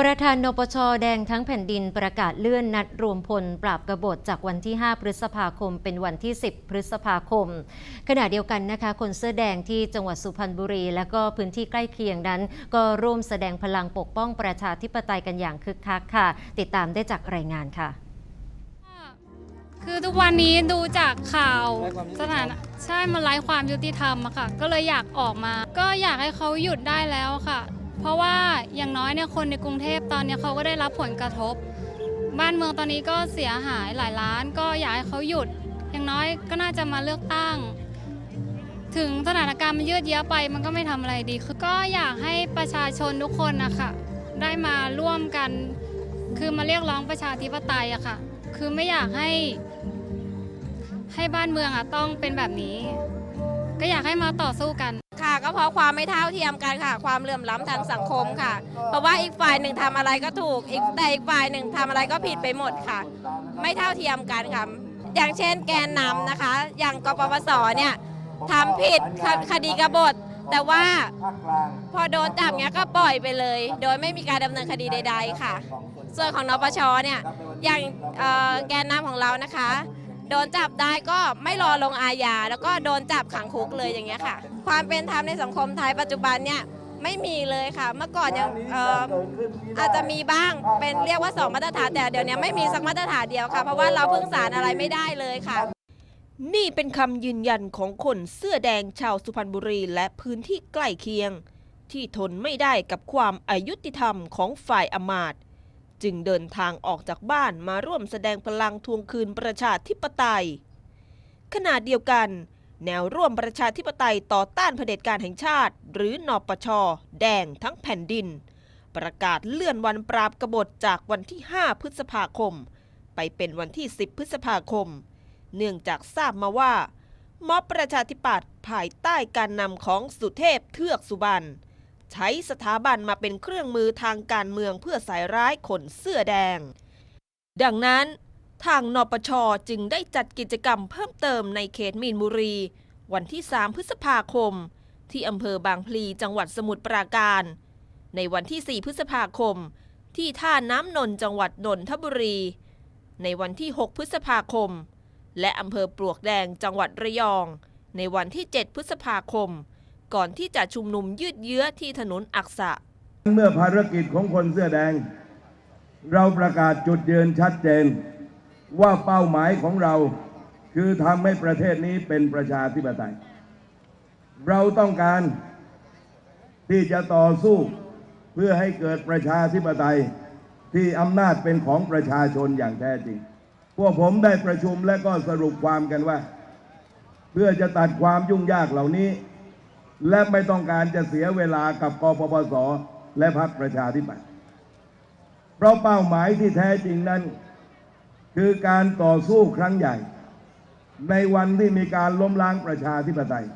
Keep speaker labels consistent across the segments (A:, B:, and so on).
A: ประธานนปชแดงทั้งแผ่นดินประกาศเลื่อนนัดรวมพลปราบกบฏจากวันที่ 5 พฤษภาคม เป็นวันที่ 10 พฤษภาคม ขณะเดียวกันนะคะ คนเสื้อแดงที่จังหวัดสุพรรณบุรี และก็พื้นที่ใกล้เคียงนั้น ก็ร่วมแสดงพลังปกป้องประชาธิปไตยกันอย่างคึกคักค่ะ ติดตามได้จากรายงานค่ะ
B: คือทุกวันนี้ดูจากข่าวสถานะใช่มันไร้ความยุติธรรมอะค่ะ ก็เลยอยากออกมา ก็อยากให้เขาหยุดได้แล้วค่ะ เพราะว่าอย่างน้อยเนี่ยคนในกรุงเทพตอนนี้เขาก็ได้รับผลกระทบ บ้านเมืองตอนนี้ก็เสียหายหลายล้านก็อยากให้เขาหยุด อย่างน้อยก็น่าจะมาเลือกตั้ง ถึงสถานการณ์มันยืดเยื้อไปมันก็ไม่ทำอะไรดีคือก็อยากให้ประชาชนทุกคนนะคะได้มาร่วมกัน คือมาเรียกร้องประชาธิปไตยอะค่ะ คือไม่อยากให้ให้บ้านเมืองอะต้องเป็นแบบนี้ ก็อยากให้มาต่อสู้กัน
C: ค่ะ ก็เพราะความไม่เท่าเทียมกันค่ะ ความเหลื่อมล้ำทางสังคมค่ะ เพราะว่าอีกฝ่ายหนึ่งทำอะไรก็ถูกอีกแต่อีกฝ่ายหนึ่งทำอะไรก็ผิดไปหมดค่ะ ไม่เท่าเทียมกันค่ะ อย่างเช่นแกนนำนะคะ อย่างกปปสเนี่ยทำผิดคดีกบฏ แต่ว่าพอโดนจับเนี้ยก็ปล่อยไปเลย โดยไม่มีการดำเนินคดีใด ๆ ค่ะ ส่วนของนปชเนี่ยอย่างแกนนำของเรานะคะ โดนจับได้ก็ไม่รอลงอาญาแล้วก็โดนจับขังคุกเลยอย่างเงี้ยค่ะ ความเป็นธรรมในสังคมไทยปัจจุบันเนี่ยไม่มีเลยค่ะ เมื่อก่อนยังอออาจจะมีบ้างเป็นเรียกว่าสองมาตรฐานแต่เดี๋ยวนี้ไม่มีสักมาตรฐานเดียวค่ะ เพราะว่าเราพึ่งสารอะไรไม่ได้เลยค่ะ
D: นี่เป็นคำยืนยันของคนเสื้อแดงชาวสุพรรณบุรีและพื้นที่ใกล้เคียง ที่ทนไม่ได้กับความอายุติธรรมของฝ่ายอมาตย์ จึงเดินทางออกจากบ้านมาร่วมแสดงพลังทวงคืนประชาธิปไตย ขณะเดียวกัน แนวร่วมประชาธิปไตยต่อต้านเผด็จการแห่งชาติ หรือนปช แดงทั้งแผ่นดิน ประกาศเลื่อนวันปราบกบฏจากวันที่ 5 พฤษภาคม ไปเป็นวันที่ 10 พฤษภาคม เนื่องจากทราบมาว่าม็อบประชาธิปัตย์ภายใต้การนำของสุเทพเทือกสุบรรณ ใช้สถาบันมาเป็นเครื่องมือทางการเมืองเพื่อใส่ร้ายคนเสื้อแดง ดังนั้น ทางนปชจึงได้จัดกิจกรรมเพิ่มเติมในเขตมีนบุรี วันที่ 3 พฤษภาคม ที่อำเภอบางพลีจังหวัดสมุทรปราการ ในวันที่ 4 พฤษภาคม ที่ท่าน้ำนนจังหวัดนนทบุรี ในวันที่ 6 พฤษภาคม และอำเภอปลวกแดงจังหวัดระยอง ในวันที่ 7 พฤษภาคม ก่อนที่จะชุมนุมยืดเยื้อที่ถนนอักษะ
E: เมื่อภารกิจของคนเสื้อแดง เราประกาศจุดยืนชัดเจน ว่าเป้าหมายของเราคือทำให้ประเทศนี้เป็นประชาธิปไตย เราต้องการที่จะต่อสู้เพื่อให้เกิดประชาธิปไตยที่อำนาจเป็นของประชาชนอย่างแท้จริง พวกผมได้ประชุมและก็สรุปความกันว่า เพื่อจะตัดความยุ่งยากเหล่านี้ และไม่ต้องการจะเสียเวลากับกปปส และพรรคประชาธิปัตย์เพราะเป้าหมายที่แท้จริงนั้น คือการต่อสู้ครั้งใหญ่ ในวันที่มีการล้มล้างประชาธิปไตย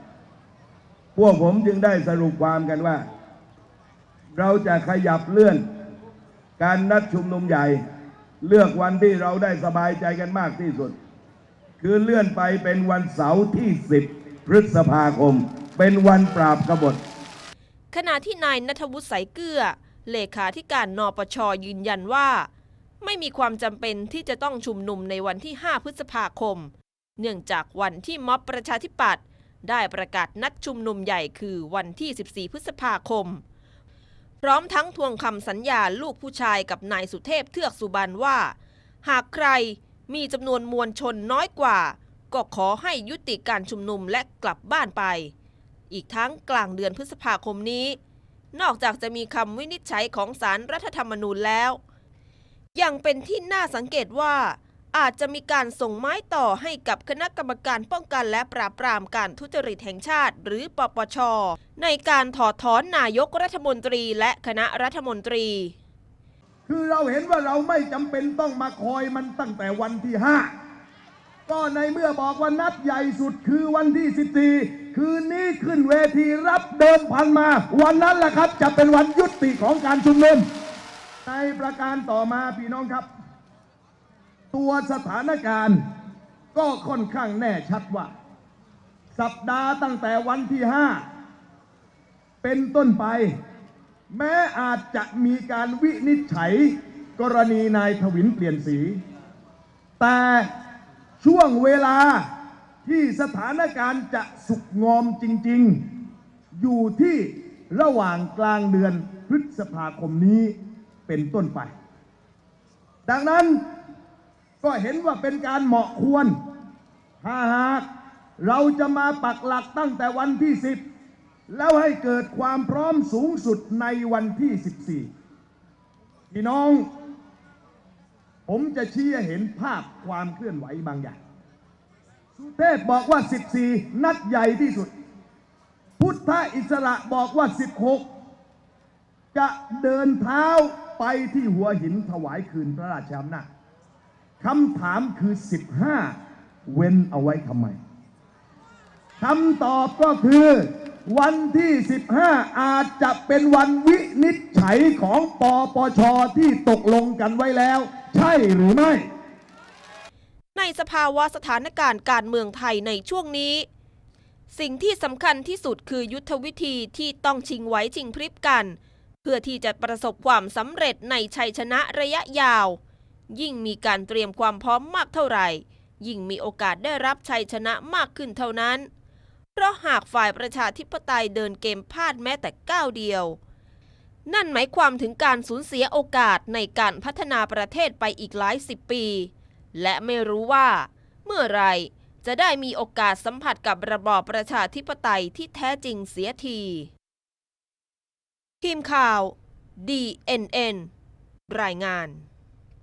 E: พวกผมจึงได้สรุปความกันว่า เราจะขยับเลื่อน การนัดชุมนุมใหญ่ เลือกวันที่เราได้สบายใจกันมากที่สุด คือเลื่อนไปเป็นวันเสาร์ที่ 10 พฤษภาคม เป็นวันปราบกบฏ
D: ขณะที่นายนัทวุฒิสายเกลือ เลขาธิการนปชยืนยันว่า ไม่มีความจำเป็นที่จะต้องชุมนุมในวันที่ 5 พฤษภาคม เนื่องจากวันที่ม็อบประชาธิปัตย์ได้ประกาศนัดชุมนุมใหญ่คือวันที่ 14 พฤษภาคม พร้อมทั้งทวงคำสัญญาลูกผู้ชายกับนายสุเทพเทือกสุบรรณว่า หากใครมีจำนวนมวลชนน้อยกว่า ก็ขอให้ยุติการชุมนุมและกลับบ้านไป อีกทั้งกลางเดือนพฤษภาคมนี้ นอกจากจะมีคำวินิจฉัยของสารรัฐธรรมนูญแล้ว ยังเป็นที่น่าสังเกตว่า อาจจะมีการส่งไม้ต่อให้กับคณะกรรมการป้องกันและปราบปรามการทุจริตแห่งชาติ หรือปปช ในการถอดถอนนายกรัฐมนตรีและคณะรัฐมนตรี
E: คือเราเห็นว่าเราไม่จำเป็นต้องมาคอยมันตั้งแต่วันที่ห้า ก็ในเมื่อบอกว่านัดใหญ่สุดคือวันที่ 14 คืนนี้ขึ้นเวทีรับเดิมพันมา วันนั้นแหละครับจะเป็นวันยุติของการชุมนุม ในประการต่อมาพี่น้องครับ ตัวสถานการณ์ก็ค่อนข้างแน่ชัดว่า สัปดาห์ตั้งแต่วันที่ 5 เป็นต้นไป
F: แม้อาจจะมีการวินิจฉัย กรณีนายทวินเปลี่ยนสี แต่ ช่วงเวลาที่สถานการณ์จะสุกงอมจริง ๆ อยู่ที่ระหว่างกลางเดือนพฤษภาคมนี้เป็นต้นไป ดังนั้นก็เห็นว่าเป็นการเหมาะควรถ้าหากเราจะมาปักหลักตั้งแต่วันที่ 10 แล้วให้เกิดความพร้อมสูงสุดในวันที่ 14พี่น้อง ผมจะชี้ให้เห็นภาพความเคลื่อนไหวบางอย่าง สุเทพบอกว่า 14 นัดใหญ่ที่สุด พุทธอิสระบอกว่า 16 จะเดินเท้าไปที่หัวหินถวายคืนพระราชอำนาจคำถามคือ 15 เว้นเอาไว้ทำไมคำตอบก็คือ วันที่ 15 อาจจะเป็นวันวินิจฉัยของปปชที่ตกลงกันไว้แล้ว ใช่หรือไม่
D: ในสภาวะสถานการณ์การเมืองไทยในช่วงนี้ สิ่งที่สำคัญที่สุดคือยุทธวิธีที่ต้องชิงไหวชิงพริบกัน เพื่อที่จะประสบความสำเร็จในชัยชนะระยะยาว ยิ่งมีการเตรียมความพร้อมมากเท่าไหร่ ยิ่งมีโอกาสได้รับชัยชนะมากขึ้นเท่านั้น ราะหากฝ่ายประชาธิปไตยเดินเกมพลาดแม้แต่ก้าวเดียว นั่นหมายความถึงการสูญเสียโอกาสในการพัฒนาประเทศไปอีกหลายสิบปี และไม่รู้ว่า เมื่อไรจะได้มีโอกาสสัมผัสกับระบอบประชาธิปไตยที่แท้จริงเสียที ทีมข่าว DNN รายงาน